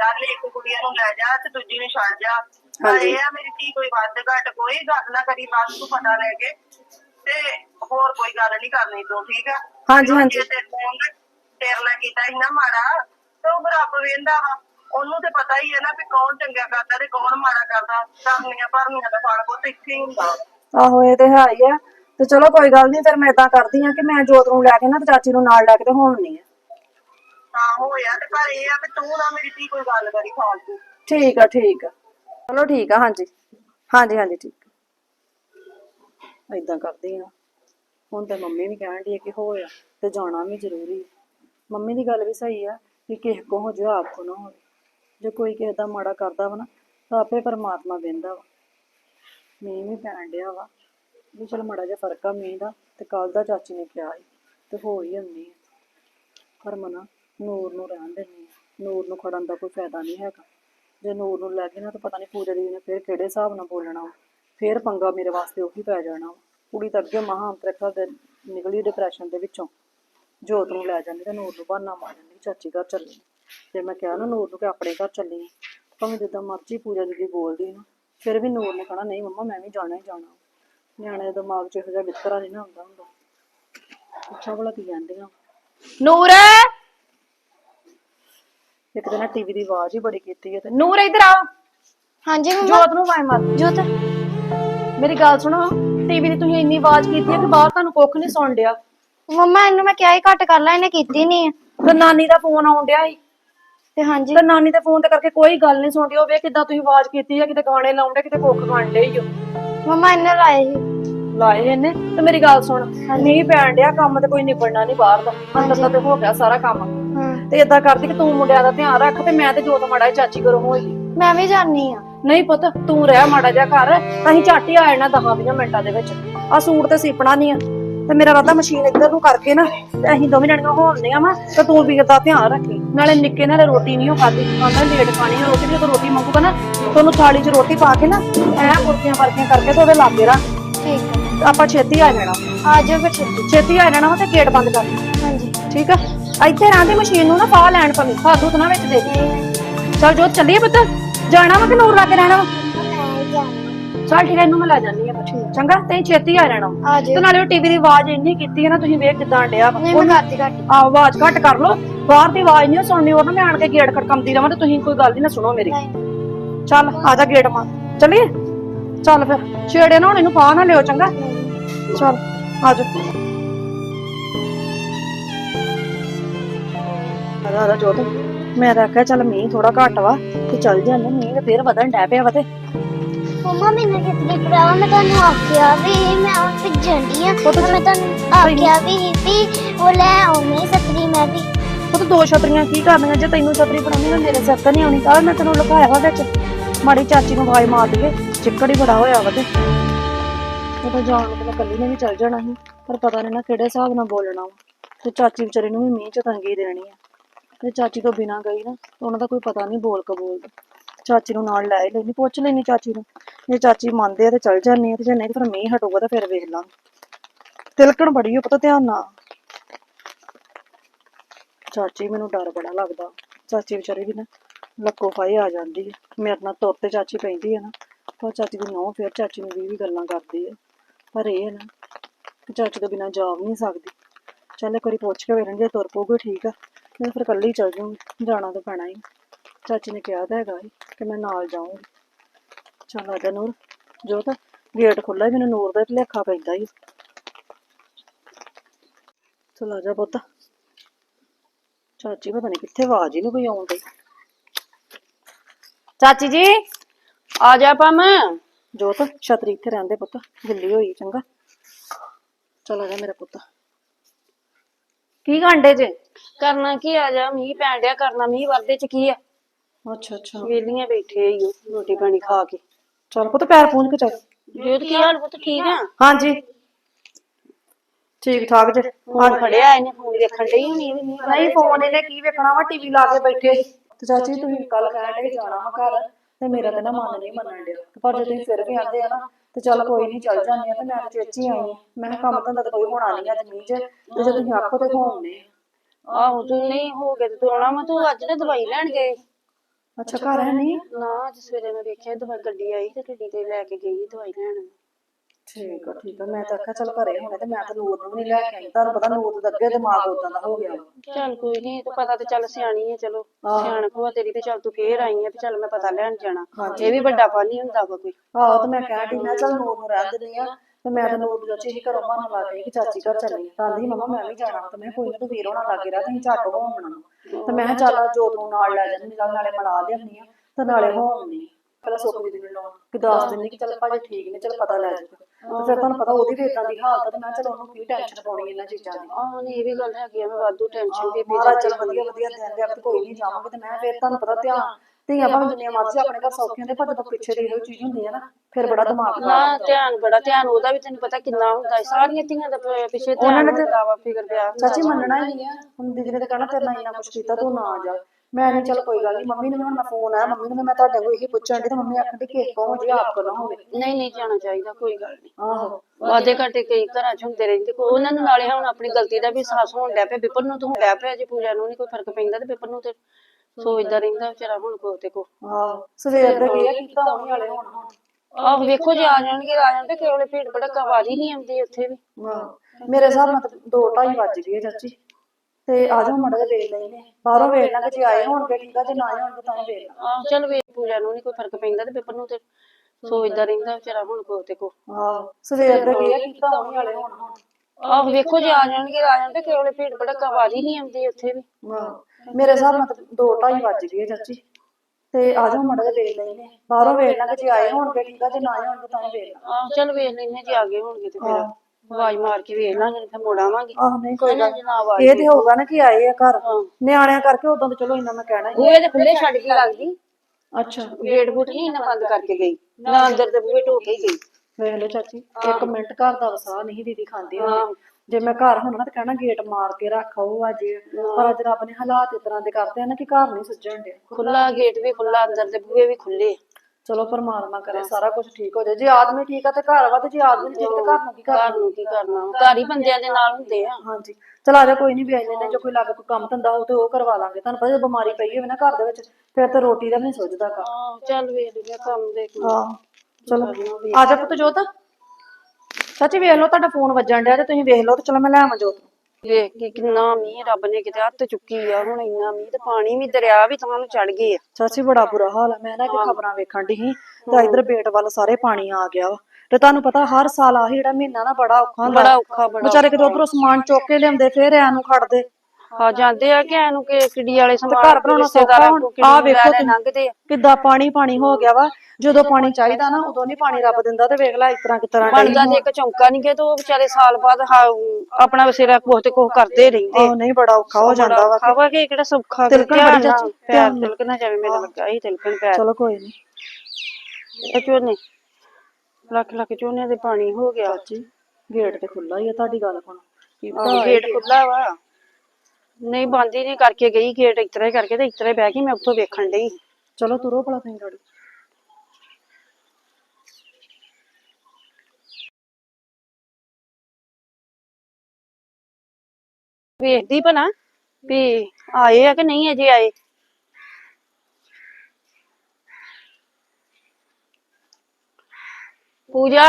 ਚੱਲ ਇੱਕ ਕੁੜੀਆਂ ਨੂੰ ਲੈ ਜਾ ਤੇ ਦੂਜੀ ਨੂੰ ਛੱਡ ਜਾ। ਪਰ ਇਹ ਆ ਮੇਰੀ ਧੀ ਕੋਈ ਵੱਧ ਘੱਟ ਕੋਈ ਗੱਲ ਨਾ ਕਰੀ ਬਸ ਤੂੰ ਪਤਾ ਲੈ ਕੇ ਤੇ ਹੋਰ ਕੋਈ ਗੱਲ ਨਹੀਂ ਕਰਨੀ ਤੂੰ ਠੀਕ ਆ? ਹਾਂਜੀ, ਹਾਂਜੀ। ਜੇ ਤੇ ਫੋਨ ਤੇਰੇ ਨਾਲ ਕੀਤਾ ਸੀ ਨਾ ਮਾੜਾ ਤੇ ਉਹ ਰੱਬ ਵੇਂਦਾ ਵਾ। ਉਹਨੂੰ ਤੇ ਪਤਾ ਹੀ ਹੈ ਨਾ ਵੀ ਕੌਣ ਚੰਗਾ ਕਰਦਾ ਤੇ ਕੌਣ ਮਾੜਾ ਕਰਦਾ। ਕਰਨੀਆਂ ਭਰਨੀਆਂ ਦਾ ਫਲ ਬਹੁਤ ਇੱਥੇ ਹੀ ਹੁੰਦਾ। ਆਹੋ ਇਹ ਤੇ ਹੈ ਹੀ ਆ। ਤੇ ਚਲੋ ਕੋਈ ਗੱਲ ਨਹੀਂ ਫਿਰ ਮੈਂ ਇਦਾਂ ਕਰਦੀ ਆ ਕਿ ਮੈਂ ਜੋਤ ਨੂੰ ਲੈ ਕੇ ਨਾ ਤੇ ਚਾਚੀ ਨੂੰ ਨਾਲ ਲੈ ਕੇ ਤੇ ਹੋਣੀ ਆ। ਹਾਂ ਹੋਇਆ ਤੇ ਪਰ ਇਹ ਆ ਵੀ ਤੂੰ ਨਾ ਮੇਰੀ ਧੀ ਕੋਈ ਗੱਲ ਕਰੀ ਫਾਲਤੂ। ਠੀਕ ਆ ਠੀਕ ਆ। ਚਲੋ ਠੀਕ ਆ, ਹਾਂਜੀ। ਹਾਂਜੀ ਹਾਂਜੀ, ਠੀਕ ਇਦਾਂ ਕਰਦੀ ਆ। ਹੁਣ ਤੇ ਮੰਮੀ ਵੀ ਕਹਿਣ ਦੀ ਕਿ ਹੋਇਆ ਤੇ ਜਾਣਾ ਵੀ ਜ਼ਰੂਰੀ ਆ। ਮੰਮੀ ਦੀ ਗੱਲ ਵੀ ਸਹੀ ਆ ਕਿ ਕਿਸੇ ਕੋ ਹੋ ਜਾ ਆਪ ਕੋ ਨਾ ਹੋਵੇ। ਜੇ ਕੋਈ ਕਿਸੇ ਦਾ ਮਾੜਾ ਕਰਦਾ ਵਾ ਨਾ, ਤਾਂ ਆਪੇ ਪਰਮਾਤਮਾ ਵੇਂਦਾ ਵਾ। ਮੀਂਹ ਵੀ ਪੈਣ ਡਿਆ ਵਾ। ਵੀ ਚਲ ਮਾੜਾ ਜਿਹਾ ਫ਼ਰਕ ਆ ਮੀਂਹ ਦਾ ਤੇ ਕੱਲ ਦਾ ਚਾਚੀ ਨੇ ਕਿਹਾ ਸੀ ਤੇ ਹੋ ਹੀ ਹੁੰਦੀ ਆ। ਪਰ ਮਨਾ ਨੂਰ ਨੂੰ ਰਹਿਣ ਦਿੰਦੀ ਆ ਨੂਰ ਨੂੰ ਖੜਨ ਦਾ ਕੋਈ ਫਾਇਦਾ ਨਹੀਂ ਹੈਗਾ। ਜੇ ਨੂਰ ਨੂੰ ਲੈ ਗਏ ਨਾ ਤਾਂ ਪਤਾ ਨਹੀਂ ਪੂਜਾ ਦੀ ਨੇ ਫਿਰ ਕਿਹੜੇ ਹਿਸਾਬ ਨਾਲ ਬੋਲਣਾ ਵਾ। ਫਿਰ ਪੰਗਾ ਮੇਰੇ ਵਾਸਤੇ ਉਹੀ ਪੈ ਜਾਣਾ ਵਾ। ਕੁੜੀ ਤਾਂ ਅੱਗੇ ਮਹਾ ਅੰਤਰਖਾ ਦੇ ਨਿਕਲੀ ਡਿਪਰੈਸ਼ਨ ਦੇ ਵਿੱਚੋਂ। ਜੋਤ ਨੂੰ ਲੈ ਜਾਂਦੀ ਤੇ ਨੂਰ ਨੂੰ ਬਹਾਨਾ ਮਾਰ ਜਾਂਦੀ ਚਾਚੀ ਘਰ ਚੱਲੀ। ਜੇ ਮੈਂ ਕਿਹਾ ਨਾ ਨੂਰ ਨੂੰ ਕਿ ਆਪਣੇ ਘਰ ਚੱਲੀ ਭਾਵੇਂ ਜਿੱਦਾਂ ਮਰਜ਼ੀ ਪੂਜਾ ਦੀ ਬੋਲਦੀ ਨਾ, ਫਿਰ ਵੀ ਨੂਰ ਨੇ ਕਹਣਾ, ਨਹੀਂ ਮੰਮਾ, ਮੈਂ ਵੀ ਜਾਣਾ ਹੀ ਜਾਣਾ ਨਿਆਣੇ ਦੇ ਦਿਮਾਗ 'ਚ ਇਹੋ ਜਿਹਾ ਵਿਤਕਰਾ ਨਹੀਂ ਨਾ ਹੁੰਦਾ ਹੁੰਦਾ। ਅੱਛਾ ਭਲਾ ਕੀ ਕਹਿੰਦੀਆਂ ਨੂਰ! ਇੱਕ ਦਿਨ ਟੀਵੀ ਦੀ ਆਵਾਜ਼ ਹੀ ਬੜੀ ਕੀਤੀ ਹੈ ਤੇ ਨੂਰ ਇੱਧਰ ਆ। ਹਾਂਜੀ ਮੰਮਾ ਜੋਤ ਨੂੰ ਵਾਈ ਮਾਰ। ਜੋਤ। ਮੇਰੀ ਗੱਲ ਸੁਣੋ ਟੀਵੀ ਦੀ ਤੁਸੀਂ ਇੰਨੀ ਆਵਾਜ਼ ਕੀਤੀ ਹੈ ਕਿ ਬਾਹਰ ਤੁਹਾਨੂੰ ਕੁੱਖ ਨਹੀਂ ਸੁਣ ਡਿਆ। ਮੰਮਾ ਇਹਨੂੰ ਮੈਂ ਕਿਹਾ ਹੀ ਘੱਟ ਕਰ ਲੈ ਇਹਨੇ ਕੀਤੀ ਨਹੀਂ ਤੇ ਨਾਨੀ ਦਾ ਫੋਨ ਆਉਣ ਡਿਆ ਸੀ। ਤੇ ਹਾਂਜੀ। ਤੇ ਨਾਨੀ ਦੇ ਫੋਨ ਤੇ ਕਰਕੇ ਕੋਈ ਗੱਲ ਨਹੀਂ ਸੁਣਦੀ ਉਹ ਵੇ ਕਿਦਾਂ ਤੁਸੀਂ ਆਵਾਜ਼ ਕੀਤੀ ਹੈ ਕਿਤੇ ਗਾਣੇ ਲਾਉਂਦੇ ਕਿਤੇ ਕੁੱਖ ਗਾਣ ਡੇ ਹੋ ਮੰਮਾ ਇਹਨੇ ਲਾਏ ਸੀ। ਲਾਏ ਇਹਨੇ? ਤੇ ਮੇਰੀ ਗੱਲ ਸੁਣ ਨਹੀਂ ਪੈਣ ਡਿਆ ਕੰਮ ਤੇ ਕੋਈ ਨਿਬੜਨਾ ਨਹੀਂ ਬਾਹਰ ਦਾ। ਅੰਦਰ ਦਾ ਤੇ ਹੋ ਗਿਆ ਸਾਰਾ ਕੰਮ। ਤੇ ਇਦਾਂ ਕਰਦੀ ਕਿ ਤੂੰ ਮੁੰਡਿਆਂ ਦਾ ਧਿਆਨ ਰੱਖ ਤੇ ਮੈਂ ਤੇ ਜੋਤ ਮਾੜਾ ਜਿਹਾ ਚਾਚੀ ਘਰੋਂ ਹੋਈ ਮੈਂ ਵੀ ਜਾਣੀ ਆ। ਨਹੀਂ ਪੁੱਤ ਤੂੰ ਰਹਿ ਮਾੜਾ ਜਿਹਾ ਘਰ ਅਸੀਂ ਝੱਟ ਹੀ ਆ ਜਾਣਾ ਦਸਾਂ ਵੀਹਾਂ ਮਿੰਟਾਂ ਦੇ ਵਿੱਚ। ਆ ਸੂਟ ਤੇ ਸੀਪਣਾ ਨਹੀਂ ਆ। ਤੇ ਮੇਰਾ ਰਾਤਾ ਮਸ਼ੀਨ ਇੱਧਰ ਨੂੰ ਕਰਕੇ ਨਾ ਤੇ ਅਸੀਂ ਦੋਵੇਂ ਜਣੀਆਂ ਹੋਣਦੀਆਂ ਵਾ ਤੇ ਤੂੰ ਵੀਰ ਦਾ ਧਿਆਨ ਰੱਖੀ। ਨਾਲੇ ਨਿੱਕੇ ਨਾਲੇ ਰੋਟੀ ਨਹੀਂ ਉਹ ਖਾਦੀ ਆਂਦਾ ਲੇਟ ਖਾਣੀ ਆ ਰੋਟੀ ਜਦੋਂ ਰੋਟੀ ਮੰਗੂਗਾ ਨਾ ਤੇ ਉਹਨੂੰ ਥਾਲੀ 'ਚ ਰੋਟੀ ਪਾ ਕੇ ਨਾ ਐ ਪੁਰਕੀਆਂ ਪਰਕੀਆਂ ਕਰਕੇ ਤੇ ਉਹਦੇ ਲਾਗੇ ਰੱਖ। ਠੀਕ ਆਪਾਂ ਛੇਤੀ ਆ ਜਾਣਾ। ਆ ਜਾਓ ਫਿਰ ਛੇਤੀ। ਛੇਤੀ ਆ ਜਾਣਾ ਵਾ ਤੇ ਗੇਟ ਬੰਦ ਕਰ। ਹਾਂਜੀ। ਠੀਕ ਆ? ਇੱਥੇ ਰਹਿੰਦੀ ਮਸ਼ੀਨ ਨੂੰ ਨਾ ਪਾ ਲੈਣ ਪਵੇ ਹਾਦੂ ਨਾ ਵਿੱਚ ਦੇ। ਚਲ ਜੋ ਚੱਲੀਏ ਪੁੱਤ। ਜਾਣਾ ਵਾ ਕਿ ਨੂਰ ਲਾ ਕੇ ਰਹਿਣਾ ਵਾ? ਚਲ ਠੀਕ ਹੈ ਇਹਨੂੰ ਮੈਂ ਲੈ ਜਾਂਦੀ ਆ ਪੁੱਛੀ ਚੰਗਾ ਤੇ ਛੇਤੀ ਆ ਜਾਣਾ। ਆ ਤੇ ਨਾਲੇ ਉਹ ਟੀਵੀ ਦੀ ਆਵਾਜ਼ ਇੰਨੀ ਕੀਤੀ ਹੈ ਨਾ ਤੁਸੀਂ ਵੇਖ ਕਿਦਾਂ ਡਿਆ ਮੈਂ ਕਰਤੀ ਘੱਟ ਆ ਆਵਾਜ਼ ਘੱਟ ਕਰ ਲਓ। ਬਾਹਰ ਦੀ ਆਵਾਜ਼ ਨਹੀਂ ਸੁਣਨੀ ਉਹ ਨਾ ਮੈਂ ਆਣ ਕੇ ਗੇਟ ਖੜਕਾਉਂਦੀ ਰਵਾਂ ਤੇ ਤੁਸੀਂ ਕੋਈ ਗੱਲ ਹੀ ਨਾ ਸੁਣੋ ਮੇਰੀ। ਚੱਲ ਆ ਜਾ ਗੇਟ ਮਾਰ ਚੱਲੀਏ? ਚੱਲ ਫਿਰ ਛੇੜੇ ਨਾ ਹੁਣ ਇਹਨੂੰ ਪਾ ਨਾ ਲਿਓ ਚੰਗਾ? ਚੱਲ ਆ ਜਾ। ਆ ਜਾ ਜੋਤ ਮੈਂ ਤਾਂ ਆਖਿਆ ਚੱਲ ਮੀਂਹ ਥੋੜਾ ਘੱਟ ਵਾ ਤੇ ਚੱਲ ਜਾਂਦੇ ਮੀਂਹ ਤੇ ਫੇਰ ਵਧਣ ਡੈ ਪਿਆ ਵਾ ਤੇ। ਮੰਮਾ ਮੈਨੂੰ ਕਿਤਨੀ ਭਰਾਵਾ ਮੈਂ ਤੁਹਾਨੂੰ ਆਖਿਆ ਵੀ ਮੈਂ ਭਿੱਜਣ ਦੀ ਆ ਮੈਂ ਤੁਹਾਨੂੰ ਆਖਿਆ ਵੀ ਵੀ ਉਹ ਲੈ ਆਉਣੀ ਸਤਰੀ ਮੈਂ ਵੀ। ਉਹ ਤਾਂ ਦੋ ਛਤਰੀਆਂ ਕੀ ਕਰਨੀਆਂ ਜੇ ਤੈਨੂੰ ਛਤਰੀ ਬਣਾਉਣੀ ਤਾਂ ਮੇਰੇ ਸਿਰ ਤੇ ਨਹੀਂ ਆਉਣੀ ਕੱਲ ਮੈਂ ਤੈਨੂੰ ਲੁਕਾਇਆ ਵਾ ਵਿੱਚ। ਮਾੜੀ ਚਾਚੀ ਨੂੰ ਆਵਾਜ਼ ਮਾਰ ਦਈਏ ਚਿੱਕੜ ਹੀ ਬੜਾ ਹੋਇਆ ਵਾ ਤੇ। ਉਹ ਤਾਂ ਜਾਣ ਨੂੰ ਤਾਂ ਮੈਂ ਕੱਲੀ ਨੇ ਵੀ ਚੱਲ ਜਾਣਾ ਸੀ ਪਰ ਪਤਾ ਨਹੀਂ ਨਾ ਕਿਹੜੇ ਹਿਸਾਬ ਨਾਲ ਬੋਲਣਾ ਵਾ। ਤੇ ਚਾਚੀ ਵਿਚਾਰੀ ਨੂੰ ਵੀ ਮੀਂਹ ਚ ਤੰਗੀ ਦੇਣੀ ਆ। ਤੇ ਚਾਚੀ ਤੋਂ ਬਿਨਾਂ ਗਈ ਨਾ ਉਹਨਾਂ ਦਾ ਕੋਈ ਪਤਾ ਨਹੀਂ ਬੋਲ ਕਬੋਲ ਦਾ। ਚਾਚੀ ਨੂੰ ਨਾਲ ਲੈ ਲੈਣੀ ਪੁੱਛ ਲੈਣੀ ਚਾਚੀ ਨੂੰ। ਜੇ ਚਾਚੀ ਮੰਨਦੇ ਆ ਤੇ ਚੱਲ ਜਾਂਦੇ ਆ, ਤੇ ਜੇ ਨਹੀਂ ਤਾਂ ਫਿਰ ਮੀਂਹ ਹਟੂਗਾ ਤਾਂ ਫਿਰ ਵੇਖ ਲਾਂਗੇ। ਤਿਲਕਣ ਬੜੀ ਆ, ਪਤਾ ਧਿਆਨ ਨਾਲ। ਚਾਚੀ ਮੈਨੂੰ ਡਰ ਬੜਾ ਲੱਗਦਾ। ਚਾਚੀ ਵਿਚਾਰੀ ਵੀ ਨਾ ਲੱਕੋ ਫਾਈ ਆ ਜਾਂਦੀ ਹੈ ਮੇਰੇ ਨਾਲ ਤੁਰ ਤੇ ਚਾਚੀ ਪੈਂਦੀ ਹੈ ਨਾ ਪਰ ਚਾਚੀ ਦੀ ਨੌਂ ਫਿਰ ਚਾਚੀ ਨੂੰ ਵੀ ਵੀ ਗੱਲਾਂ ਕਰਦੀ ਹੈ ਪਰ ਇਹ ਹੈ ਨਾ ਕਿ ਚਾਚੀ ਤੋਂ ਬਿਨਾਂ ਜਾ ਵੀ ਨਹੀਂ ਸਕਦੀ। ਚੱਲ ਇੱਕ ਵਾਰੀ ਪੁੱਛ ਕੇ ਵੇਖਣ ਜੇ ਤੁਰ ਪਊਗੀ ਠੀਕ ਆ। ਨਹੀਂ ਫਿਰ ਕੱਲੀ ਚੱਲ ਜਾਊਂਗੀ ਜਾਣਾ ਤਾਂ ਪੈਣਾ ਹੀ। ਚਾਚੀ ਨੇ ਕਿਹਾ ਤਾਂ ਹੈਗਾ ਸੀ ਕਿ ਮੈਂ ਨਾਲ ਜਾਊਂਗੀ। ਚੱਲ ਆ ਜਾ ਨੂਰ ਜੋ ਤਾਂ ਗੇਟ ਖੁੱਲਾ ਮੈਨੂੰ ਨੂਰ ਦਾ ਭੁਲੇਖਾ ਪੈਂਦਾ ਹੀ ਚਲ ਆ ਜਾ ਪੁੱਤ। ਚਾਚੀ ਪਤਾ ਨਹੀਂ ਕਿੱਥੇ ਆਵਾਜ਼ ਹੀ ਨਹੀਂ ਕੋਈ ਆਉਂਦੀ ਚਾਚੀ ਜੀ ਆ ਜਾ ਪਮ ਜੋਤ ਛਤਰੀ ਇੱਥੇ ਰਹਿੰਦੇ ਪੁੱਤ ਗਿੱਲੀ ਹੋਈ ਚੰਗਾ। ਚਲ ਆ ਜਾ ਮੇਰਾ ਪੁੱਤ। ਕੀ ਘੰਟੇ ਜੇ? ਕਰਨਾ ਕੀ ਆ ਜਾ ਮੀਂਹ ਪੈਣ ਡਿਆ ਕਰਨਾ ਮੀਂਹ ਵਰਦੇ ਚ ਕੀ ਆ? ਅੱਛਾ ਅੱਛਾ। ਵੇਲੀਆਂ ਬੈਠੇ ਈ ਓ, ਰੋਟੀ ਪਾਣੀ ਖਾ ਕੇ। ਚਲ ਪੁੱਤ ਪੈਰ ਪੂੰਝ ਕੇ ਚੱਲ। ਜੋਤ ਕੀ ਹਾਲ ਪੁੱਤ ਠੀਕ ਆ? ਹਾਂਜੀ। ਠੀਕ ਠਾਕ ਜੇ। ਫੋਨ ਫੜਿਆ ਇਹਨੇ ਫੋਨ ਵੇਖਣ ਡਈ ਹੋਣੀ ਵੀ ਨਹੀਂ ਫੋਨ ਇਹਨੇ ਕੀ ਵੇਖਣਾ ਵਾ ਟੀਵੀ ਲਾ ਕੇ ਬੈਠੇ। ਤੇ ਚਾਚੀ ਤੁਸੀਂ ਕੱਲ ਕਹਿਣ ਡੇ ਜਾਣਾ ਵਾ ਘਰ ਤੇ ਮੇਰਾ ਤਾਂ ਨਾ ਮਨ ਨਹੀਂ ਮੰਨਣ ਡਿਆ। ਪਰ ਜੇ ਤੁਸੀਂ ਫਿਰ ਵੀ ਆਂਦੇ ਆ ਨਾ ਤੇ ਚੱਲ ਕੋਈ ਨਹੀਂ ਚੱਲ ਜਾਂਦੇ ਆ ਤੇ ਮੈਂ ਤਾਂ ਚੇਚੀ ਆਈ ਆਂ। ਮੈਂ ਕਿਹਾ ਕੰਮ ਧੰਦਾ ਤਾਂ ਕੋਈ ਹੋਣਾ ਨਹੀਂ ਅੱਜ ਮੀਂਹ 'ਚ ਤੇ ਜੇ ਤੁਸੀਂ ਆਖੋ ਤੇ ਹੋਣੇ ਆਹੋ ਤੂੰ ਨਹੀਂ ਹੋ ਗਿਆ ਤੇ ਤੂੰ ਆਉਣਾ ਮੈਂ ਤੂੰ ਅੱਜ ਤੇ ਦਵਾਈ ਲੈਣ ਗਏ। ਅੱਛਾ ਘਰ ਹੈ ਨਹੀਂ ਨਾ ਅੱਜ ਸਵੇਰੇ ਮੈਂ ਵੇਖਿਆ ਦਵਾਈ ਗੱਡੀ ਆਈ ਤੇ ਗੱਡੀ ਤੇ ਲੈ ਕੇ ਗਈ ਦਵਾਈ ਲੈਣ। ਠੀਕ ਆ ਠੀਕ ਆ ਮੈਂ ਤਾਂ ਆਖਿਆ ਚੱਲ ਘਰੇ ਹੋਣੇ ਤੇ ਮੈਂ ਤਾਂ ਨੂਰ ਨੂੰ ਵੀ ਨਹੀਂ ਲੈ ਕੇ ਆਈ। ਤੁਹਾਨੂੰ ਪਤਾ ਨੂਰ ਦਾ ਅੱਗੇ ਦਿਮਾਗ ਉਦਾਂ ਦਾ ਹੋ ਗਿਆ। ਵਾ। ਚੱਲ ਕੋਈ ਨਹੀਂ ਤੂੰ ਪਤਾ ਤੇ ਚੱਲ ਸਿਆਣੀ ਹੈ ਚਲੋ। ਸਿਆਣਪ ਵਾ ਤੇਰੀ ਤੇ ਚੱਲ ਤੂੰ ਫੇਰ ਆਈ ਹੈ ਤੇ ਚੱਲ ਮੈਂ ਪਤਾ ਲੈਣ ਜਾਣਾ। ਇਹ ਵੀ ਵੱਡਾ ਪਾਣੀ ਹੁੰਦਾ ਵਾ ਕੋਈ। ਆਹੋ ਤੇ ਮੈਂ ਕਹਿਣ ਡਈ ਮੈਂ ਚੱਲ ਨੂਰ ਨੂੰ ਰਹਿਣ ਦਿੰਦੀ ਆ ਤੇ ਮੈਂ ਤਾਂ ਨੂਰ ਨੂੰ ਚਾਚੀ ਹੀ ਘਰੋਂ ਬਹਾਨਾ ਲਾ ਕੇ ਕਿ ਚਾਚੀ ਘਰ ਚੱਲੀ ਆ। ਤਾਂ ਆਂਦੀ ਮਮਾ ਮੈਂ ਵੀ ਜਾਣਾ ਤੇ ਮੈਂ ਕਿਹਾ ਕੋਈ ਨਾ ਤੂੰ ਵੀਰ ਹੋਣਾ ਲੱਗੇ ਰਹਿ ਤੈਨੂੰ ਝੱਟ ਹੋਵਣਾ ਤੇ ਮੈਂ ਕਿਹਾ ਚੱਲ ਜੋਤ ਨੂੰ ਨਾਲ ਲੈ ਜਾਂਦੀ ਚੱਲ ਨਾਲੇ ਮਿਲਾ ਲਿਆਉਂਦੀ ਆ ਤੇ ਨਾਲੇ ਹੋਵਣੀ ਪਹਿਲਾਂ ਸੁੱਖ ਦੀ ਦਿਨ ਲਾਉਣ ਕਿ ਦੱਸ ਦਿੰਦੀ ਕਿ ਚੱਲ ਭਾਜੀ ਠੀਕ ਨੇ ਚੱਲ ਪਤਾ ਲੈ ਜਾਊਗਾ ਤੇ ਫਿਰ ਤੁਹਾਨੂੰ ਪਤਾ ਉਹਦੀ ਵੀ ਇਦਾਂ ਦੀ ਹਾਲਤ ਆ ਤੇ ਮੈਂ ਕਿਹਾ ਚੱਲ ਉਹਨੂੰ ਕੀ ਟੈਨਸ਼ਨ ਪਾਉਣੀ ਇਹਨਾਂ ਚੀਜ਼ਾਂ ਦੀ। ਆਹ ਨਹੀਂ ਇਹ ਵੀ ਗੱਲ ਹੈਗੀ ਆ ਮੈਂ ਵਾਧੂ ਟੈਨਸ਼ਨ ਵੀ ਮਹਾਰਾਜ ਚੱਲ ਵਧੀਆ ਵਧੀਆ ਦਿਨ ਦੇ ਆਪ ਕੋਈ ਨਹੀਂ ਜਾਵਾਂਗੇ ਤੇ ਮੈਂ ਫਿਰ ਤੁਹਾਨੂੰ ਪਤਾ ਧਿਆਨ ਧੀਆਂ ਭਾਵੇਂ ਦੁਨੀਆ ਮਰਜ਼ੀ ਆਪਣੇ ਘਰ ਸੌਖੀਆਂ ਤੇ ਪਰ ਜਦੋਂ ਪਿੱਛੇ ਦੀ ਇਹੋ ਚੀਜ਼ ਹੁੰਦੀ ਹੈ ਨਾ ਫਿਰ ਬੜਾ ਦਿਮਾਗ ਖਰਾਬ ਨਾ ਧਿਆਨ ਬੜਾ ਧਿਆਨ ਉਹਦਾ ਵੀ ਤੈਨੂੰ ਪਤਾ ਕਿੰਨਾ ਹੁੰਦਾ ਹੈ ਸਾਰੀਆਂ ਧੀਆਂ ਦਾ ਪ- ਪਿੱਛੇ ਧਿਆਨ ਹੁੰਦਾ ਵਾ ਫਿਕਰ ਪਿਆ। ਚਾਚੀ ਮੰਨਣਾ ਹੀ ਨਹੀਂ ਆ ਹੁਣ ਦੀਦੀ ਨੇ ਤਾਂ ਕਹਿਣਾ ਤੇਰੇ ਨਾਲ ਇੰਨਾ ਕੁਛ ਕੀਤਾ ਤੂੰ ਨਾ ਜਾ। ਮੈਂ ਨਹੀਂ ਚੱਲ ਕੋਈ ਗੱਲ ਨਹੀਂ ਮੰਮੀ ਨੂੰ ਵੀ ਹੁਣ ਮੈਂ ਫੋਨ ਆਇਆ ਮੰਮੀ ਨੂੰ ਵੀ ਮੈਂ ਤੁਹਾਡੇ ਕੋਲ ਇਹੀ ਪੁੱਛਣ ਦੀ ਤੇ ਮੰਮੀ ਆਖਣ ਦੀ ਕਿ ਕਹੋ ਜੀ ਆਪ ਕੋ ਨਾ ਹੋਵੇ। ਨਹੀਂ ਨਹੀਂ ਜਾਣਾ ਚਾਹੀਦਾ ਕੋਈ ਗੱਲ ਨਹੀਂ ਆਹੋ। ਵਾਦੇ ਘਾਟੇ ਕਈ ਘਰਾਂ ਚ ਹੁੰਦੇ ਰਹਿੰਦੇ ਕੋਈ ਉਹਨਾਂ ਨੂੰ ਨਾਲੇ ਹੁਣ ਆਪਣੀ ਗਲਤੀ ਦਾ ਵੀ ਅਹਿਸਾਸ ਹੋਣ ਡਿਆ ਪਿਆ ਵਿਪਨ ਨੂੰ ਤਾਂ ਹੋਣ ਡਿਆ ਪਿਆ ਜੇ ਪੂਜਾ ਨੂੰ ਨਹੀਂ ਕੋਈ ਫ਼ਰਕ ਪੈਂਦਾ ਤੇ ਵਿਪਨ ਨੂੰ ਤੇ ਸੋਚਦਾ ਰਹਿੰਦਾ ਵਿਚਾਰਾ ਹੁਣ ਕੋ ਤੇ ਕੋ। ਆਹੋ ਸਵੇਰ ਦੇ ਗਿਆ ਕੀਤਾ ਹੋਣੀ ਵਾਲੇ ਹੁਣ ਹੁਣ। ਆਹ ਵੇਖੋ ਜੇ ਆ ਜਾਣਗੇ ਆ ਜਾਣਗੇ ਕਿਉਂ ਭੀੜ ਭੜਕਾ ਵਾਦੀ ਨਹੀਂ ਆਉਂਦੀ ਉੱਥੇ ਵੀ। ਮੇਰੇ ਹਿਸਾਬ ਨਾਲ ਤਾਂ ਦੋ ਢਾਈ ਵੱਜ ਗਏ ਆ ਚਾਚੀ। ਤੇ ਆ ਜਾਓ ਮੜਾ ਵੇਖ ਲੈਨੇ ਬਾਹਰੋਂ ਵੇਖ ਲਾਂਗੇ ਜੇ ਆਏ ਹੋਣਗੇ ਠੀਕ ਆ ਜੇ ਨਾ ਆਏ ਹੋਣਗੇ ਤਾਂ ਹੀ ਵੇਖ ਲਾਂਗੇ ਆਹ ਚਲ ਵੇ ਪੂਜਾ ਨੂੰ ਨਹੀਂ ਕੋਈ ਫ਼ਰਕ ਪੈਂਦਾ ਤੇ ਵਿਪਨ ਨੂੰ ਤੇ ਸੋਚਦਾ ਰਹਿੰਦਾ ਵਿਚਾਰਾ ਹੁਣ ਕੋ ਤੇ ਕੋ ਆਹੋ ਸਵੇਰ ਦੇ ਗਿਆ ਕੀਤਾ ਹੋਣੀ ਵਾਲੇ ਹੁਣ ਹੁਣ। ਆਹ ਵੇਖੋ ਜੇ ਆ ਜਾਣਗੇ ਆ ਜਾਣਗੇ ਕਿਉਂ ਭੀੜ ਭੜਕਾ ਵਾਦੀ ਨਹੀਂ ਆਉਂਦੀ ਉੱਥੇ ਵੀ। ਆਹੋ। ਮੇਰੇ ਹਿਸਾਬ ਨਾਲ ਤਾਂ ਦੋ ਢਾਈ ਵੱਜ ਗਏ ਆ ਚਾਚੀ। ਤੇ ਆ ਜਾਓ ਮੜਾ ਵੇਖ ਲੈਨੇ ਬਾਹਰੋਂ ਵੇਖ ਲਾਂਗੇ ਜੇ ਆਏ ਹੋਣਗੇ ਠੀਕ ਆ ਜੇ ਨਾ ਆਏ ਹੋਣਗੇ ਤਾਂ ਹੀ ਵੇਖ ਲਾਂਗੇ ਆਹ ਚਲ ਵੇਖ ਲੈਨੇ ਜੇ ਆ ਗਏ ਹੋਣਗੇ ਤੇ ਫਿਰ। ਆਵਾਜ਼ ਮਾਰ ਕੇ ਵੇਖ ਲਾਂਗੇ ਫਿਰ ਮੁੜ ਆਵਾਂਗੇ। ਆਹ ਨਹੀਂ ਕੋਈ ਗੱਲ ਜੇ ਨਾ ਆਵਾਜ਼ ਇਹ ਤੇ ਹੋਊਗਾ ਨਾ ਕਿ ਆਏ ਆ ਘਰ। ਨਿਆਣਿਆਂ ਕਰਕੇ ਉਦੋਂ ਤਾਂ ਚਲੋ ਇੰਨਾ ਮੈਂ ਕਹਿਣਾ ਹੀ ਬੂਹੇ ਦੇ ਖੁੱਲੇ ਛੱਡ ਕੇ ਲੱਗਦੀ ਅੱਛਾ। ਗੇਟ ਬੂਟ ਨਹੀਂ ਇਹਨਾਂ ਬੰਦ ਕਰਕੇ ਗਈ। ਨਾ ਅੰਦਰ ਦੇ ਬੂਹੇ ਢੋ ਕੇ ਹੀ ਗਈ। ਵੇਖ ਲਓ ਚਾਚੀ ਇੱਕ ਮਿੰਟ ਘਰ ਦਾ ਵਸਾ ਨਹੀਂ ਦੀਦੀ ਖਾਂਦੀ ਹੁੰਦੀ ਜੇ ਮੈਂ ਘਰ ਹੋਣਾ ਨਾ ਤਾਂ ਕਹਿਣਾ ਗੇਟ ਮਾਰ ਕੇ ਰੱਖ ਅੱਜ ਪਰ ਅੱਜ ਰੱਬ ਨੇ ਹਾਲਾਤ ਇਸ ਤਰ੍ਹਾਂ ਦੇ ਕਰਤੇ ਆ ਨਾ ਕਿ ਘਰ ਨਹੀਂ ਸੁੱਜਣ ਦੇ ਖੁੱਲਾ ਗੇਟ ਵੀ ਖੁੱਲਾ ਅੰਦਰ ਦੇ ਬੂਹੇ ਵੀ ਖੁੱਲੇ ਚਲੋ ਪਰਮਾਤਮਾ ਕਰੇ ਸਾਰਾ ਕੁਝ ਠੀਕ ਹੋ ਜਾਏ। ਜੇ ਆਦਮੀ ਠੀਕ ਆ ਤੇ ਘਰ ਵਾ ਤੇ ਜੇ ਆਦਮੀ ਠੀਕ ਤੇ ਘਰ ਨੂੰ ਕੀ ਕਰਨਾ? ਘਰ ਨੂੰ ਕੀ ਕਰਨਾ? ਘਰ ਹੀ ਬੰਦਿਆਂ ਦੇ ਨਾਲ ਹੁੰਦੇ ਆ। ਹਾਂਜੀ। ਚਲ ਆ ਜਾ ਕੋਈ ਨਹੀਂ ਵੇਚ ਲੈਨੇ ਜੋ ਕੋਈ ਲੱਗ ਕੋਈ ਕੰਮ ਧੰਦਾ ਹੋ ਤੇ ਉਹ ਕਰਵਾ ਲਾਂਗੇ। ਤੁਹਾਨੂੰ ਪਤਾ ਜੇ ਬਿਮਾਰੀ ਪਈ ਹੋਵੇ ਨਾ ਘਰ ਦੇ ਵਿੱਚ ਫਿਰ ਤੇ ਰੋਟੀ ਦਾ ਵੀ ਨਹੀਂ ਕੰਮ ਆਹ ਚੱਲ ਵੇਖ ਲਿਆ ਕੰਮ ਦੇ ਹਾਂ ਚਲੋ। ਆ। ਜਾ ਪੁੱਤ ਜੋਤ। ਚਾਚੀ ਵੇਖ ਲਓ ਤੁਹਾਡਾ ਫੋਨ ਵੱਜਣ ਡਿਆ ਤੇ ਤੁਸੀਂ ਵੇਖ ਲਓ ਤੇ ਚਲੋ ਮੈਂ ਲੈ ਆਵਾਂ ਜੋਤ। ਵੇਖ ਕੇ ਕਿੰਨਾ ਮੀਂਹ ਰੱਬ ਨੇ ਕਿਤੇ ਹੱਥ ਚੁੱਕੀ ਆ ਹੁਣ ਇੰਨਾ ਮੀਂਹ ਤੇ ਪਾਣੀ ਵੀ ਦਰਿਆ ਵੀ ਤਾਂ ਨੂੰ ਚੜ ਗਏ ਆ। ਚਾਚੀ ਬੜਾ ਬੁਰਾ ਹਾਲ ਹੈ ਮੈਂ ਨਾ ਕਿ ਖਬਰਾਂ ਵੇਖਣ ਦੀ ਸੀ ਤੇ ਇਧਰ ਬੇਟ ਵੱਲ ਸਾਰੇ ਪਾਣੀ ਆ ਗਿਆ ਵਾ। ਤੇ ਤੁਹਾਨੂੰ ਪਤਾ ਹਰ ਸਾਲ ਆਹੀ ਜਿਹੜਾ ਮਹੀਨਾ ਨਾ ਬੜਾ ਔਖਾ ਹੁੰਦਾ। ਬੜਾ ਔਖਾ ਬੜਾ ਵਿਚਾਰੇ ਕਿਤੇ ਉਧਰੋਂ ਸਮਾਨ ਚੁੱਕ ਕੇ ਲਿਆਉਂਦੇ ਫੇਰ ਐ ਨੂੰ ਖੜਦੇ ਆ ਜਾਂਦੇ ਆ ਕਿ ਐਨੂੰ ਕਿ ਕਿੱਡੀ ਵਾਲੇ ਸਮਾਨ ਘਰ ਬਣਾਉਣਾ ਸੌਖਾ ਹੁਣ। ਆ ਵੇਖੋ ਲੰਘਦੇ ਆ। ਕਿੱਦਾਂ ਪਾਣੀ ਪਾਣੀ ਹੋ ਗਿਆ ਵਾ। ਜਦੋਂ ਪਾਣੀ ਚਾਹੀਦਾ ਨਾ ਉਦੋਂ ਨਹੀਂ ਪਾਣੀ ਰੱਬ ਦਿੰਦਾ ਤੇ ਵੇਖ ਲੈ ਇਸ ਤਰ੍ਹਾਂ ਕਿਸ ਤਰ੍ਹਾਂ ਬਣਦਾ ਤੇ ਇੱਕ ਚੌਂਕਾ ਨਹੀਂ ਕਿ ਉਹ ਵਿਚਾਰੇ ਸਾਲ ਬਾਅਦ ਹਾ- ਆਪਣਾ ਵਸੇਰਾ ਕੋਹ ਤੇ ਕੋਹ ਕਰਦੇ ਰਹਿੰਦੇ ਉਹ ਨਹੀਂ ਬੜਾ ਔਖਾ ਹੋ ਜਾਂਦਾ ਵਾ ਖਾਵਾ ਕਿ ਕਿਹੜਾ ਸੌਖਾ ਤਿਲਕਣ ਬੜੀ ਚਾਚੀ, ਪੈਰ ਜਾਵੇ ਮੈਨੂੰ ਲੱਗਾ ਹੀ ਤਿਲਕਣ ਪੈਰ। ਚਲੋ ਕੋਈ ਨਹੀਂ ਇਹ ਝੋਨੇ ਲੱਖ ਲੱਖ ਝੋਨੇ ਦੇ ਪਾਣੀ ਹੋ ਗਿਆ। ਜੀ ਗੇਟ ਤੇ ਖੁੱਲਾ ਹੀ ਆ ਤੁਹਾਡੀ ਗੱਲ ਆਹ, ਗੇਟ ਖੁੱਲਾ ਵਾ। ਨਹੀਂ ਬੰਦ ਹੀ ਨਹੀਂ ਕਰਕੇ ਗਈ ਗੇਟ ਇਤਰਾ ਹੀ ਕਰਕੇ ਤੇ ਇਤਰਾ ਹੀ ਬਹਿ ਗਈ ਮੈਂ ਉੱਥੋਂ ਵੇਖਣ ਡਈ। ਚਲੋ ਤੁਰੋ ਭਲਾ ਤੁਸੀਂ ਗਾੜੀ। ਵੇਖਦੀ ਭਲਾ ਵੀ ਆਏ ਆ ਕਿ ਨਹੀਂ ਅਜੇ ਆਏ। ਪੂਜਾ?